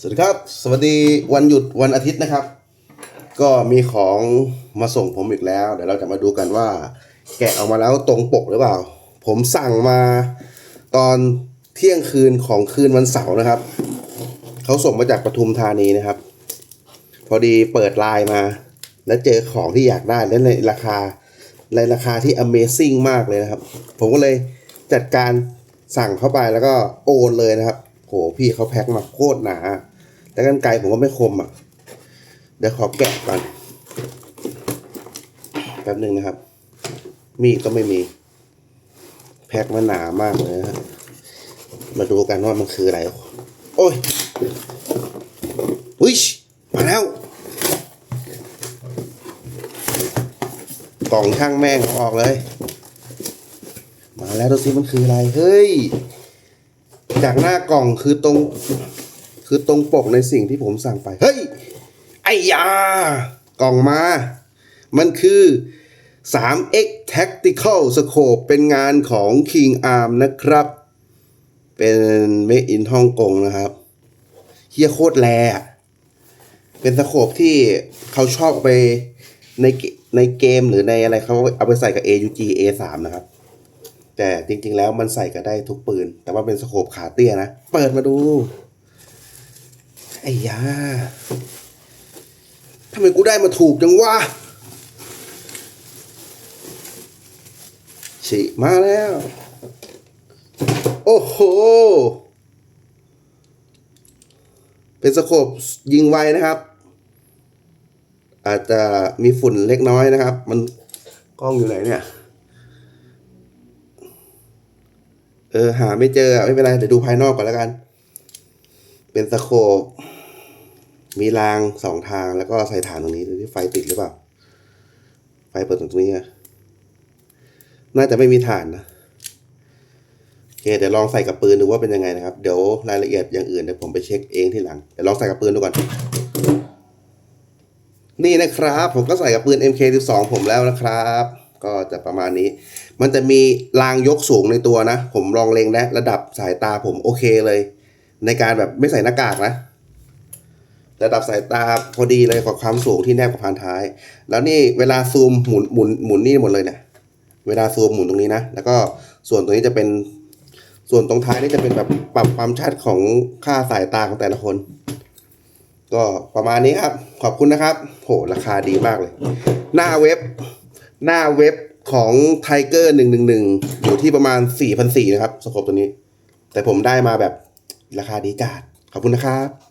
สวัสดีครับ สวัสดีวันหยุดวันอาทิตย์นะครับ ก็มีของมาส่งผมอีกแล้ว เดี๋ยวเราจะมาดูกันว่า แกะออกมาแล้วตรงปกหรือเปล่า ผมสั่งมาตอนเที่ยงคืนของคืนวันเสาร์นะครับ เขาส่งมาจากปทุมธานีนะครับ พอดีเปิดไลน์มา แล้วเจอของที่อยากได้และในราคาในราคาที่ Amazing มากเลยนะครับ ผมก็เลยจัดการสั่งเข้าไปแล้วก็โอนเลยนะครับ โหพี่เขาแพ็คมาโคตรหนาแต่กันไกลผมก็ไม่คมอะ เดี๋ยวขอแกะก่อนแป๊บหนึ่งนะครับ มีก็ไม่มี แพ็คมาหนามากเลยนะฮะมาดูกันว่ามันคืออะไร โอ้ยวิชมาแล้ว กล่องช่างแม่งเอาออกเลย มาแล้วดูสิมันคืออะไร เฮ้ย จากหน้ากล่องคือตรง คือตรงปกในสิ่งที่ผมสั่งไป เฮ้ย ไอยากล่องมา มันคือ 3x tactical scope เป็นงานของ King Arm นะครับ เป็นเม d อินฮ่องกงนะครับเฮียโคตรแลเป็นสโคปที่เขาชอบเอาไปในในเกมหรือในอะไรเขาเอาไปใส่กับ AUG A3 นะครับ แต่จริงๆแล้วมันใส่ก็ได้ทุกปืน แต่ว่าเป็นสโคปขาเตี้ยนะ เปิดมาดู ไอ้ยาทำไมกูได้มาถูกจังวะฉีมาแล้ว โอ้โห เป็นสโคปยิงไวนะครับ อาจจะมีฝุ่นเล็กน้อยนะครับ มันกล้องอยู่ไหนเนี่ย เออหาไม่เจอไม่เป็นไรเดี๋ยวดูภายนอกก่อนแล้วกัน เป็นสโคปมีรางสองทางแล้วก็ใส่ฐานตรงนี้ดูที่ไฟติดหรือเปล่า ไฟเปิดตรงนี้อะน่าจะไม่มีฐานนะโอเคเดี๋ยวลองใส่กับปืนดูว่าเป็นยังไงนะครับ เดี๋ยวรายละเอียดอย่างอื่นเดี๋ยวผมไปเช็คเองที่หลัง เดี๋ยวลองใส่กับปืนดูก่อน นี่นะครับ ผมก็ใส่กับปืน MK12 ผมแล้วนะครับ ก็จะประมาณนี้ มันจะมีรางยกสูงในตัวนะ ผมลองเล็งแล้วระดับสายตาผมโอเคเลย ในการแบบไม่ใส่หน้ากากนะ ระดับสายตาพอดีเลยกับความสูงที่แนบกับพานท้าย แล้วนี่เวลาซูมหมุนหมุนหมุนนี่หมดเลยเนี่ยเวลาซูมหมุนตรงนี้นะ แล้วก็ส่วนตรงนี้จะเป็นส่วนตรงท้ายนี่จะเป็นแบบปรับความชัดของค่าสายตาของแต่ละคน ก็ประมาณนี้ครับ ขอบคุณนะครับ โหราคาดีมากเลย หน้าเว็บ หน้าเว็บ ของไทเกอร์หนึ่งหนึ่งหนึ่งอยู่ที่ประมาณสี่พันสี่นะครับสโคปตัวนี้ แต่ผมได้มาแบบราคาดีจัดขอบคุณนะครับ